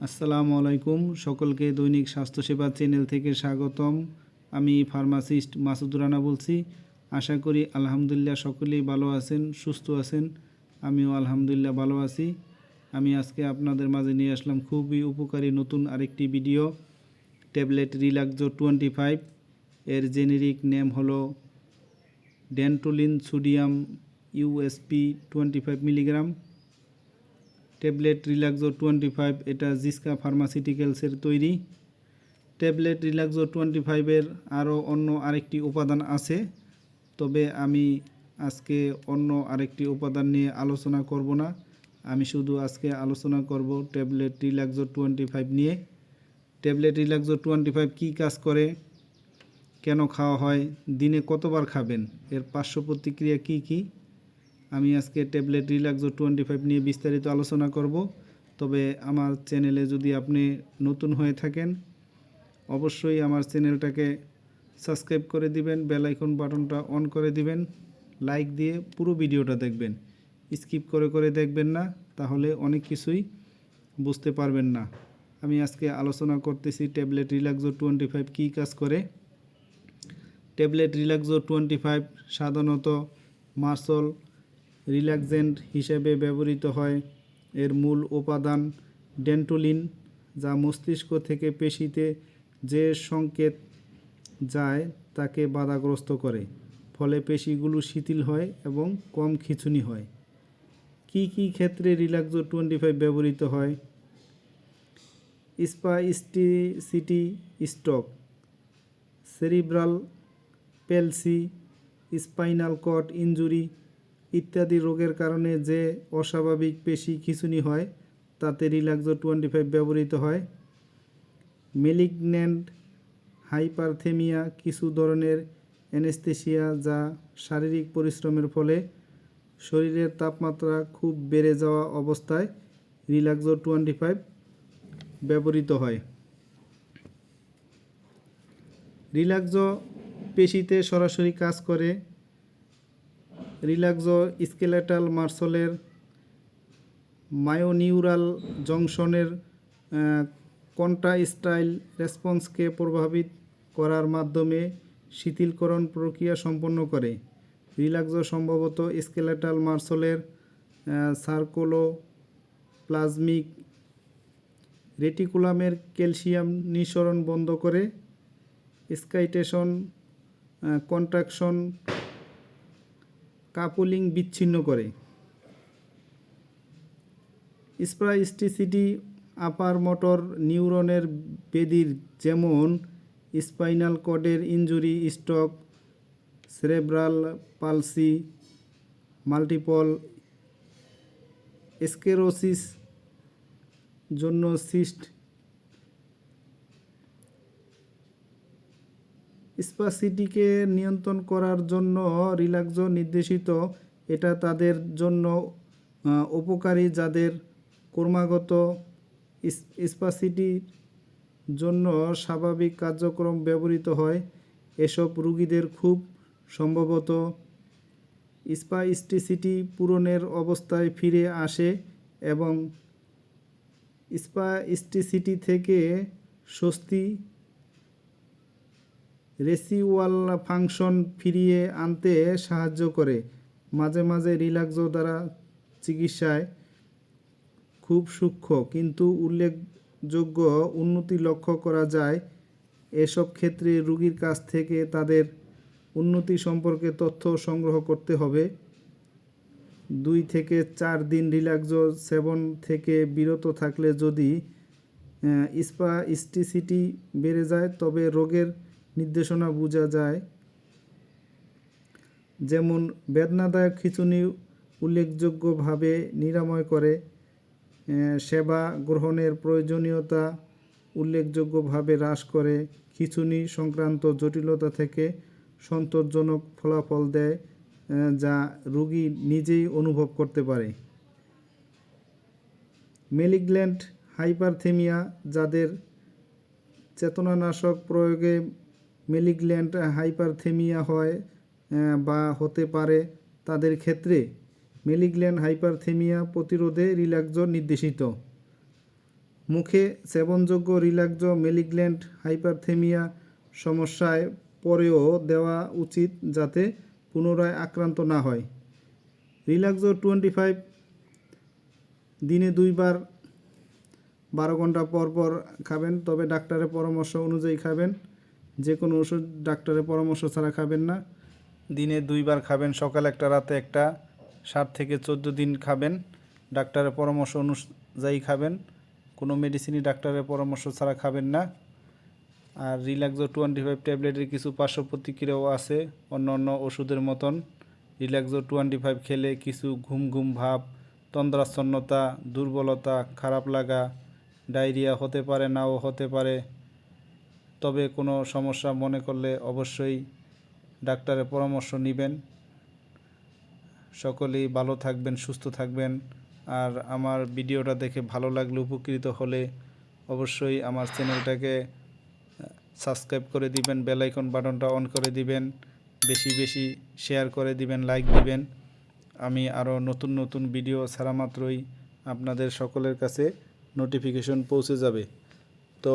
আসসালামু আলাইকুম। সকলকে দৈনিক স্বাস্থ্যসেবা চ্যানেল থেকে স্বাগতম। আমি ফার্মাসিস্ট মাসুদ রানা বলছি। আশা করি আলহামদুলিল্লাহ সকলেই ভালো আছেন, সুস্থ আছেন। আমিও আলহামদুলিল্লাহ ভালো আছি। আমি আজকে আপনাদের মাঝে নিয়ে আসলাম খুবই উপকারী নতুন আরেকটি video. Tablet Relaxo twenty five. এর জেনেরিক নেম হলো dantrolene sodium USP twenty five milligram. Tablet Relaxo twenty five এটা জিসকা ফার্মাসিউটিক্যালসের তৈরি। ট্যাবলেট রিল্যাক্সো টোয়েন্টি ফাইভের আরও অন্য আরেকটি উপাদান আছে। তবে আমি আজকে অন্য আরেকটি উপাদান নিয়ে আলোচনা করব না। আমি শুধু আজকে আলোচনা করব ট্যাবলেট রিল্যাক্সো টোয়েন্টি ফাইভ নিয়ে। ট্যাবলেট রিল্যাক্সো টোয়েন্টি ফাইভ কী কাজ করে? কেন খাওয়া হয়? দিনে কতবার খাবেন? এর পার্শ্ব প্রতিক্রিয়া কী কী? আমি আজকে ট্যাবলেট রিল্যাক্সো টোয়েন্টি ফাইভ নিয়ে বিস্তারিত আলোচনা করব। তবে আমার চ্যানেলে যদি আপনি নতুন হয়ে থাকেন, অবশ্যই আমার চ্যানেলটাকে সাবস্ক্রাইব করে দিবেন বেল আইকন বাটনটা অন করে দিবেন লাইক দিয়ে পুরো ভিডিওটা দেখবেন। স্কিপ করে করে দেখবেন না, তাহলে অনেক কিছুই বুঝতে পারবেন না। আমি আজকে আলোচনা করতেছি ট্যাবলেট রিল্যাক্সো টোয়েন্টি ফাইভ কী কাজ করে। ট্যাবলেট রিল্যাক্সো টোয়েন্টি ফাইভ সাধারণত মার্সল রিল্যাক্সেন্ট হিসেবে ব্যবহৃত হয়। এর মূল উপাদান ডেন্টোলিন, যা মস্তিষ্ক থেকে পেশিতে যে সংকেত যায় তাকে বাধাগ্রস্ত করে। ফলে পেশিগুলো শিথিল হয় এবং কম খিঁচুনি হয়। কি কি ক্ষেত্রে রিল্যাক্সো টোয়েন্টি ফাইভ ব্যবহৃত হয়? Spasticity stroke, cerebral palsy, spinal cord injury ইত্যাদি রোগের কারণে যে অস্বাভাবিক পেশি খিঁচুনি হয়, তাতে রিল্যাক্সো টোয়েন্টি ফাইভ ব্যবহৃত হয়। মেলিগন্যান্ট হাইপারথেমিয়া কিছু ধরনের অ্যানেস্থেসিয়া যা শারীরিক পরিশ্রমের ফলে শরীরের তাপমাত্রা খুব বেড়ে যাওয়া অবস্থায় রিল্যাক্সো টোয়েন্টি ফাইভ ব্যবহৃত হয়। রিল্যাক্সো পেশিতে সরাসরি কাজ করে রিল্যাক্সো স্কেলেটাল মার্সলের মায়োনিউরাল জংশনের কন্ট্রাস্টাইল রেসপন্সকে প্রভাবিত করার মাধ্যমে শিথিলকরণ প্রক্রিয়া সম্পন্ন করে? রিল্যাক্সো সম্ভবত স্কেলেটাল মার্সলের সার্কোলো প্লাজমিক রেটিকুলামের ক্যালসিয়াম নিঃসরণ বন্ধ করে স্কাইটেশন কন্ট্রাকশন কাপুলিং বিচ্ছিন্ন করে। স্প্রাইস্টিসিটি আপার মোটর নিউরনের বেদির যেমন spinal কর্ডের injury, stroke, cerebral palsy, multiple sclerosis জন্য সিস্ট স্পাসিটিকে নিয়ন্ত্রণ করার জন্য রিল্যাক্সো নির্দেশিত। এটা তাদের জন্য উপকারী যাদের ক্রমাগত স্পাসিটির জন্য স্বাভাবিক কার্যক্রম ব্যবহৃত হয়। এসব রুগীদের খুব সম্ভবত স্পাইস্টিসিটি পূরণের অবস্থায় ফিরে আসে এবং স্পাইস্টিসিটি থেকে স্বস্তি রেসিওয়াল ফাংশন ফিরিয়ে আনতে সাহায্য করে। মাঝে মাঝে রিল্যাক্সো দ্বারা চিকিৎসায় খুব সূক্ষ্ম, কিন্তু উল্লেখযোগ্য উন্নতি লক্ষ্য করা যায় এসব ক্ষেত্রে রুগীর কাছ থেকে তাদের উন্নতি সম্পর্কে তথ্য সংগ্রহ করতে হবে। দুই থেকে চার দিন রিল্যাক্সো সেবন থেকে বিরত থাকলে যদি স্পাইস্টিসিটি বেড়ে যায়, তবে রোগের নির্দেশনা বোঝা যায়। যেমন, বেদনাদায়ক খিঁচুনি উল্লেখযোগ্যভাবে নিরাময় করে। সেবা গ্রহণের প্রয়োজনীয়তা উল্লেখযোগ্যভাবে হ্রাস করে। খিঁচুনি সংক্রান্ত জটিলতা থেকে সন্তোষজনক ফলাফল দেয় যা রোগী নিজেই অনুভব করতে পারে। মেলিগ্ল্যান্ড হাইপারথেমিয়া, যাদের চেতনানাশক প্রয়োগে মেলিগ্ল্যান্ড, হাইপারথেমিয়া হয় বা হতে পারে তাদের ক্ষেত্রে। মেলিগ্ল্যান্ড, হাইপারথেমিয়া প্রতিরোধে রিল্যাক্সো নির্দেশিত। মুখে সেবনযোগ্য রিল্যাক্সো মেলিগ্ল্যান্ড, হাইপারথেমিয়া সমস্যায় পরেও দেওয়া উচিত যাতে পুনরায় আক্রান্ত না হয়। রিল্যাক্সো টোয়েন্টি ফাইভ দিনে দুইবার বারো ঘণ্টা পর পর খাবেন, তবে ডাক্তারের পরামর্শ অনুযায়ী খাবেন। যে কোনো ওষুধ ডাক্তারের পরামর্শ ছাড়া খাবেন না। দিনে দুইবার খাবেন, সকাল একটা, রাতে একটা, সাত থেকে চোদ্দ দিন খাবেন। ডাক্তারের পরামর্শ অনুযায়ী খাবেন। কোনো মেডিসিনই ডাক্তারের পরামর্শ ছাড়া খাবেন না। আর রিল্যাক্সো টোয়েন্টি ফাইভ ট্যাবলেটের কিছু পার্শ্ব প্রতিক্রিয়াও আছে অন্য অন্য ওষুধের মতন। রিল্যাক্সো টোয়েন্টি ফাইভ খেলে কিছু ঘুম ঘুম ভাব, তন্দ্রাচ্ছন্নতা, দুর্বলতা, খারাপ লাগা, ডায়রিয়া হতে পারে, নাও হতে পারে। তবে কোনো সমস্যা মনে করলে অবশ্যই ডাক্তারের পরামর্শ নেবেন। সকলেই ভালো থাকবেন, সুস্থ থাকবেন। আর আমার ভিডিওটা দেখে ভালো লাগলে, উপকৃত হলে অবশ্যই আমার চ্যানেলটাকে সাবস্ক্রাইব করে দিবেন, বেল আইকন বাটনটা অন করে দিবেন, বেশি বেশি শেয়ার করে দিবেন, লাইক দিবেন। আমি আরও নতুন নতুন ভিডিও ছাড়া মাত্রই আপনাদের সকলের কাছে নোটিফিকেশন পৌঁছে যাবে। তো